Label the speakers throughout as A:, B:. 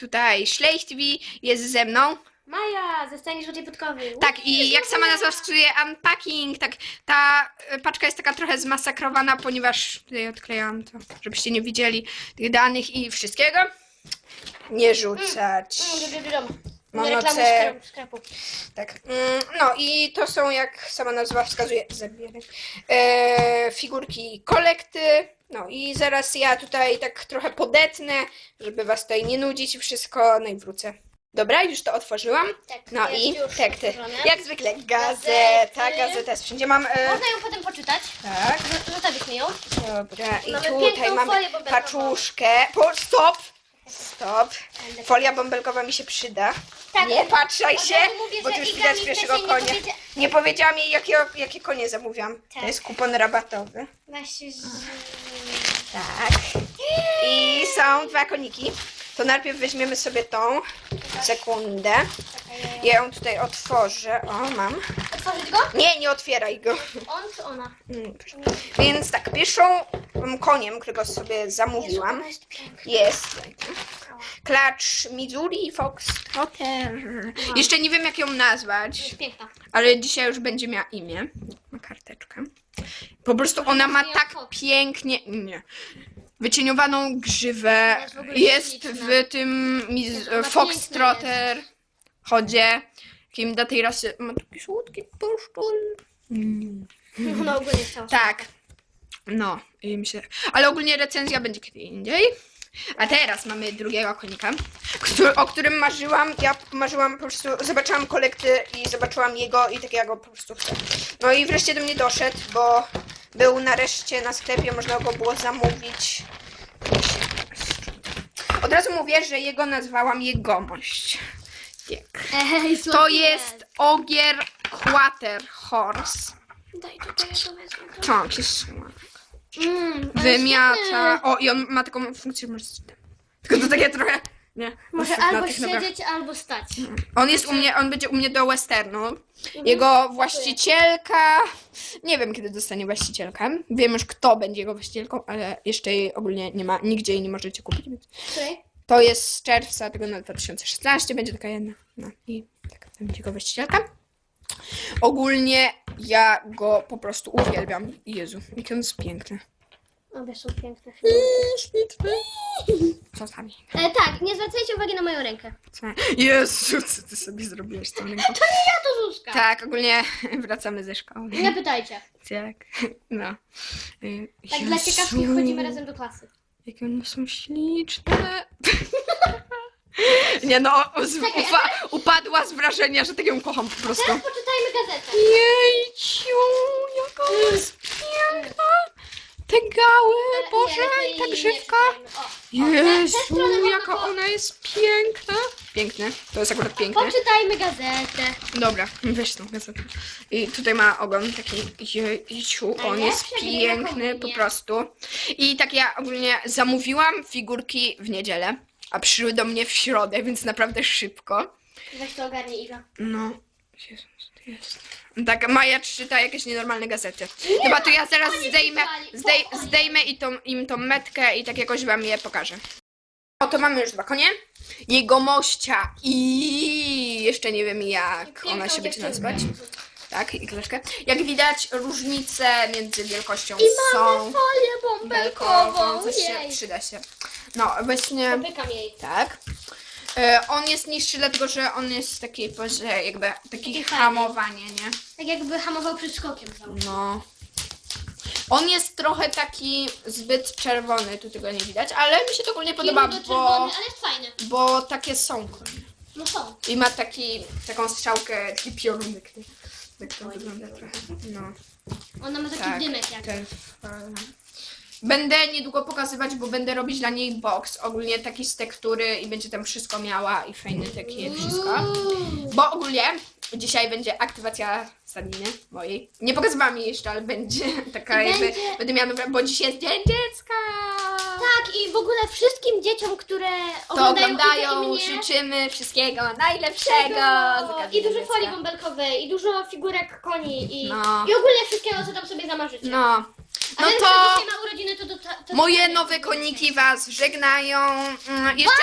A: tutaj Szlejch TV jest ze mną.
B: Maja, żółtej podkowy.
A: Tak, i jak sama nazwa wskazuje, unpacking, tak, ta e, paczka jest taka trochę zmasakrowana, ponieważ tutaj odklejałam to, żebyście nie widzieli tych danych i wszystkiego. Nie rzucać.
B: Mm, dobry dom.
A: Mam
B: Nie reklamuj
A: nocę-
B: skrap- sklepu.
A: Tak. Mm, No i to są, jak sama nazwa wskazuje, zabierę, e, figurki kolekty. No i zaraz ja tutaj tak trochę podetnę, żeby was tutaj nie nudzić i wszystko, no i wrócę. Dobra, już to otworzyłam.
B: Tak,
A: No
B: jest
A: i
B: już
A: tak, ty.
B: otworzone.
A: Jak zwykle gazeta,
B: Gazety.
A: gazeta jest wszędzie. Mam. E,
B: Można ją potem poczytać.
A: tak,
B: Zostawiliśmy ją.
A: dobra. I
B: Mamy
A: tutaj mamy
B: folię bąbelkową.
A: paczuszkę. Po, stop! Stop. Folia bąbelkowa mi się przyda.
B: Tak.
A: Nie patrzaj
B: Od
A: się,
B: razu mówię,
A: bo
B: że
A: tu już widać pierwszego
B: nie
A: konia.
B: powiedzia-
A: Nie powiedziałam jej, jakie, jakie konie zamówiłam. To
B: Tak.
A: jest kupon rabatowy.
B: Właśnie z...
A: Tak. I są dwa koniki. To najpierw weźmiemy sobie tą. Sekundę. Ja ją tutaj otworzę. O, mam.
B: Otworzyć go?
A: Nie, nie otwieraj go.
B: On czy ona?
A: Mm. Więc tak, pierwszą mm, koniem, którego sobie zamówiłam,
B: jest
A: klacz Missouri Fox Trotter. Jeszcze nie wiem, jak ją nazwać,
B: piękna.
A: ale dzisiaj już będzie miała imię. Ma karteczkę. Po prostu ona ma tak pięknie, nie, wycieniowaną grzywę.
B: Jest w
A: tym Mis-
B: Jest- ona
A: Fox
B: piękna
A: Trotter chodzie. Kim do tej rasy ma taki słodki puszczul.
B: Ona ogólnie.
A: Tak. No, i myślę. Ale ogólnie recenzja będzie kiedy indziej. A teraz mamy drugiego konika, który, o którym marzyłam. Ja marzyłam po prostu, zobaczyłam kolekty i zobaczyłam jego i tak ja go po prostu chcę. No i wreszcie do mnie doszedł, bo był nareszcie na sklepie, można go było zamówić. Od razu mówię, że jego nazwałam jegomość. Tak.
B: Ej,
A: To jest ogier Quater Horse.
B: Daj tutaj, ja to wezmę.
A: Tak, jest.
B: Mm, ale świetny.
A: Wymiata. O, i on ma taką funkcję, że może Tylko to takie trochę. Nie.
B: Może
A: na
B: albo
A: tych nogach.
B: siedzieć, albo stać.
A: On jest u mnie, on będzie u mnie do westernu. Jego właścicielka. Nie wiem, kiedy dostanie właścicielkę. Wiem już, kto będzie jego właścicielką, ale jeszcze jej ogólnie nie ma, nigdzie jej nie możecie kupić. Więc to jest z czerwca tego na 2016, będzie taka jedna. No i taka będzie jego właścicielka. Ogólnie ja go po prostu uwielbiam. Jezu, jaki on jest piękny.
B: Obie są piękne.
A: Śliczny. Co tam?
B: E, tak, nie zwracajcie uwagi na moją rękę.
A: Co? Jezu, co ty sobie zrobiłeś z tą ręką?
B: Ja to Zuzka.
A: Tak, ogólnie wracamy ze szkoły.
B: Nie pytajcie.
A: Tak, no.
B: Tak dla ciekawskich chodzimy razem do klasy.
A: Jakie one są śliczne. Nie no, z, upa, upadła z wrażenia, że tak ją kocham po prostu.
B: Teraz poczytajmy gazetę.
A: Jejciu, jaka ona jest piękna. Te gały, Boże, i ta grzywka.
B: nie czytajmy. O, o, tę- tę
A: Jezu,
B: można
A: jaka
B: po-
A: ona jest piękna. Piękne, to jest akurat piękne.
B: Poczytajmy gazetę.
A: Dobra, weź tą gazetę. I tutaj ma ogon taki jejciu, on jest
B: Najlepsze
A: piękny po prostu. I tak ja ogólnie zamówiłam figurki w niedzielę, a przyszły do mnie w środę, więc naprawdę szybko.
B: Weź to ogarnij, Iga.
A: No, Jezus, to jest. Tak, Maja czyta jakieś nienormalne gazety. Chyba to ja zaraz
B: oni
A: zdejmę,
B: czytali.
A: zdej,
B: O, oni.
A: zdejmę i tą, im tą metkę i tak jakoś wam je pokażę. Oto mamy już dwa konie. Jego mościa i jeszcze nie wiem jak ona
B: Piękną
A: się będzie
B: dziewczynkę.
A: nazywać. Tak, i kleszkę. Jak widać, różnice między wielkością
B: I mamy
A: są
B: folię bąbelkową.
A: coś się
B: Jej.
A: przyda się. No, właśnie
B: Popykam jej.
A: tak. E, on jest niższy, dlatego że on jest taki, powiedzmy, jakby taki
B: Taki fajny.
A: hamowanie, nie?
B: Tak jakby hamował przed skokiem.
A: No. On jest trochę taki zbyt czerwony, tu tego nie widać, ale mi się to ogólnie podoba, bo,
B: czerwony, ale jest fajny.
A: bo takie są konie.
B: No są.
A: I ma taki, taką strzałkę, taki piorunek. nie? Tak to wygląda trochę. No,
B: Ona ma taki
A: tak.
B: dymek jak.
A: Ten, Będę niedługo pokazywać, bo będę robić dla niej box. Ogólnie taki z tektury i będzie tam wszystko miała i fajne takie wszystko. Bo ogólnie dzisiaj będzie aktywacja Sabiny mojej. Nie pokazywałam jej jeszcze, ale będzie taka
B: I
A: jakby,
B: będzie-
A: będę miała nową, bo dzisiaj jest Dzień Dziecka.
B: Tak, i w ogóle wszystkim dzieciom, które
A: To
B: oglądają,
A: oglądają,
B: Igę i mnie,
A: życzymy wszystkiego najlepszego. z
B: tego,
A: okazji
B: I dużo
A: dziecka.
B: folii bąbelkowej, i dużo figurek koni, i,
A: No.
B: i ogólnie wszystkiego, co tam sobie zamarzycie.
A: No, no to
B: kto dzisiaj ma urodziny, to, to, to, to
A: moje
B: to-
A: nowe koniki was żegnają. Mm, Jeszcze,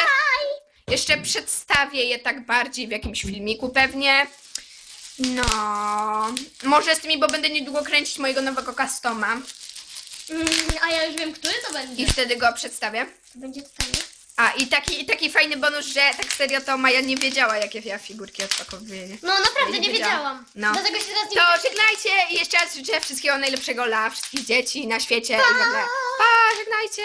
A: Jeszcze przedstawię je tak bardziej w jakimś filmiku pewnie. No, może z tymi, bo będę niedługo kręcić mojego nowego customa
B: Mm, a ja już wiem, który to będzie.
A: i wtedy go przedstawię.
B: To będzie fajnie.
A: A i taki, i taki fajny bonus, że tak serio to Maja nie wiedziała, jakie ja figurki odpakowuję. nie?
B: No naprawdę
A: Nie
B: wiedziałam.
A: No.
B: Dlatego się teraz nie
A: To żegnajcie i jeszcze raz życzę wszystkiego najlepszego dla wszystkich dzieci na świecie i w ogóle. Pa, żegnajcie!